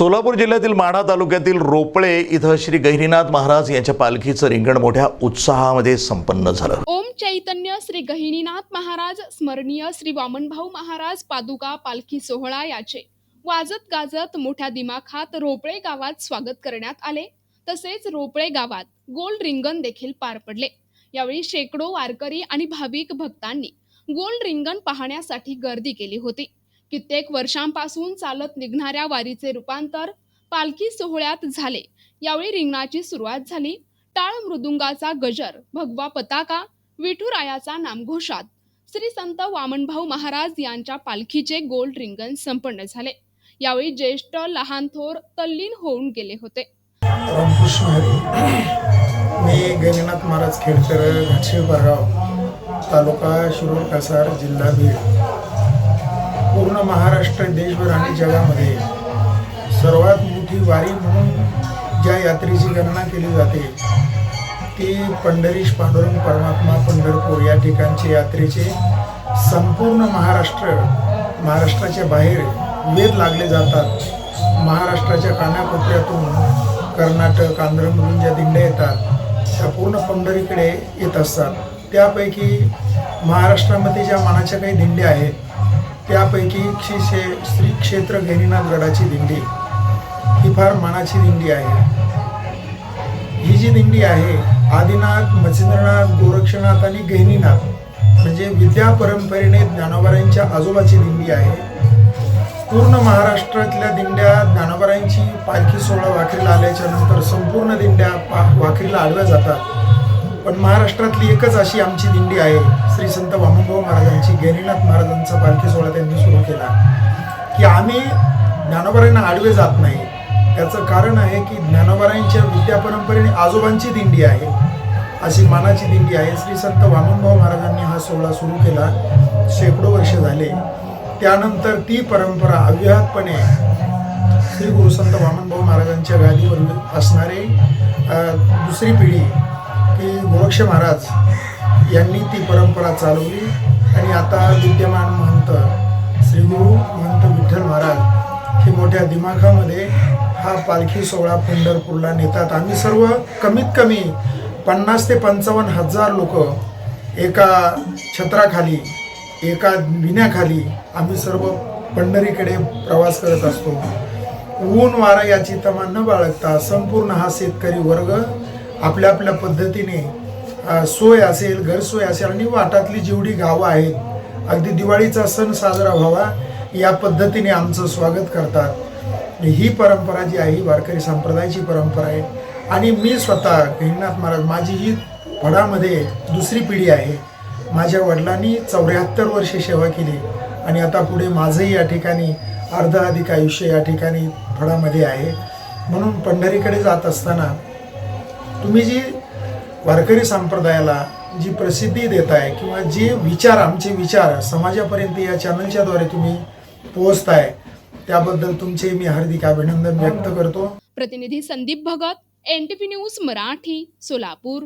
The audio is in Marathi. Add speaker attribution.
Speaker 1: सोलापूर जिल्ह्यातील माढा तालुक्यातील रोपळे इथं श्री गहिनीनाथ महाराज यांच्या पालखीचं रिंगण मोठ्या उत्साहामध्ये संपन्न झालं.
Speaker 2: ओम चैतन्य श्री गहिनीनाथ महाराज स्मरणीय श्री वामनभाऊ महाराज पादुका पालखी सोहळा याचे. वाजत गाजत मोठ्या दिमाखात रोपळे गावात स्वागत करण्यात आले. तसेच रोपळे गावात गोल रिंगण देखील पार पडले. यावेळी शेकडो वारकरी आणि भाविक भक्तांनी गोल रिंगण पाहण्यासाठी गर्दी केली होती. कित्येक वर्षांपासून चालत निघणाऱ्या वारीचे रूपांतर पालखी सोहळ्यात झाले. यावेळी रिंगणाची सुरुवात झाली. टाळ मृदुंगाचा गजर भगवा पताका विठुरायाचा नामघोषात. श्री संत वामनभाऊ महाराज यांच्या पालखीचे गोल रिंगण संपन्न झाले. यावेळी ज्येष्ठ लहान थोर तल्लीन होऊन गेले होते.
Speaker 3: रामकृष्ण मी गणनाथ महाराज खेडकर घाटशे तालुका शिरूर कसार जिल्हा बीड. पूर्ण महाराष्ट्र देशभर आणि जगामध्ये सर्वात मोठी वारी म्हणून ज्या यात्रेची गणना केली जाते ती पंढरीश पांडुरंग परमात्मा पंढरपूर या ठिकाणचे यात्रेचे संपूर्ण महाराष्ट्र महाराष्ट्राच्या बाहेर वेध लागले जातात. महाराष्ट्राच्या कानाकोपऱ्यातून कर्नाटक आंध्रमधून ज्या दिंड्या येतात त्या पूर्ण पंढरीकडे येत असतात. त्यापैकी महाराष्ट्रामध्ये ज्या मानाच्या काही दिंड्या आहेत त्यापैकी श्री शे श्री क्षेत्र गहिनीनाथ गडाची दिंडी. ही फार मानाची दिंडी आहे. ही जी दिंडी आहे आदिनाथ मच्छिंद्रनाथ गोरक्षनाथ आणि गहिनीनाथ म्हणजे विद्या परंपरेने ज्ञानोबारांच्या आजोबाची दिंडी आहे. पूर्ण महाराष्ट्रातल्या दिंड्या ज्ञानोबारांची पालखी सोहळा वाखरीला आल्याच्यानंतर संपूर्ण दिंड्या पा वाखरीला आडव्या जातात. पण महाराष्ट्रातली एकच अशी आमची दिंडी आहे श्री संत वामनभाऊ महाराजांची गहिनीनाथ महाराजांचा पालखी सोहळा त्यांनी सुरू केला. की आम्ही ज्ञानोबरांना आडवे जात नाही. त्याचं कारण आहे की ज्ञानोबरांच्या विद्या परंपरेने आजोबांची दिंडी आहे. अशी मानाची दिंडी आहे. श्री संत वामनभाऊ महाराजांनी हा सोहळा सुरू केला. शेकडो वर्ष झाले. त्यानंतर ती परंपरा अव्याहतपणे श्री गुरुसंत वामनभाऊ महाराजांच्या गादीवर असणारे दुसरी पिढी की मोक्ष महाराज यांनी ती परंपरा चालवली आणि आता विद्यमान महंत श्री गुरु महंत विठ्ठल महाराज हे मोठ्या दिमाखामध्ये हा पालखी सोहळा पंढरपूरला नेतात. आम्ही सर्व कमीत कमी पन्नास ते पंचावन्न हजार लोक एका छत्राखाली एका विण्याखाली आम्ही सर्व पंढरीकडे प्रवास करत असतो. ऊन वारा याची तमा न बाळगता संपूर्ण हा शेतकरी वर्ग आपल्या आपल्या पद्धतीने सोय असेल घरसोय असेल आणि वाटातली जेवढी गावं आहेत अगदी दिवाळीचा सण साजरा व्हावा या पद्धतीने आमचं स्वागत करतात. ही परंपरा जी आहे ही वारकरी संप्रदायाची परंपरा आहे. आणि मी स्वतः हिंगनाथ महाराज माझी ही फडामध्ये दुसरी पिढी आहे. माझ्या वडिलांनी चौऱ्याहत्तर वर्षे सेवा केली आणि आता पुढे माझंही या ठिकाणी अर्ध अधिक आयुष्य या ठिकाणी फडामध्ये आहे. म्हणून पंढरीकडे जात असताना तुम्ही जी वारकरी संप्रदायाला जी प्रसिद्धी देत आहे किंवा जे विचार आमचे विचार समाजापर्यंत या चॅनलच्याद्वारे तुम्ही पोहोचताय त्याबद्दल तुमचे मी हार्दिक अभिनंदन व्यक्त करतो.
Speaker 2: प्रतिनिधी संदीप भगत एनटीपी न्यूज मराठी सोलापूर.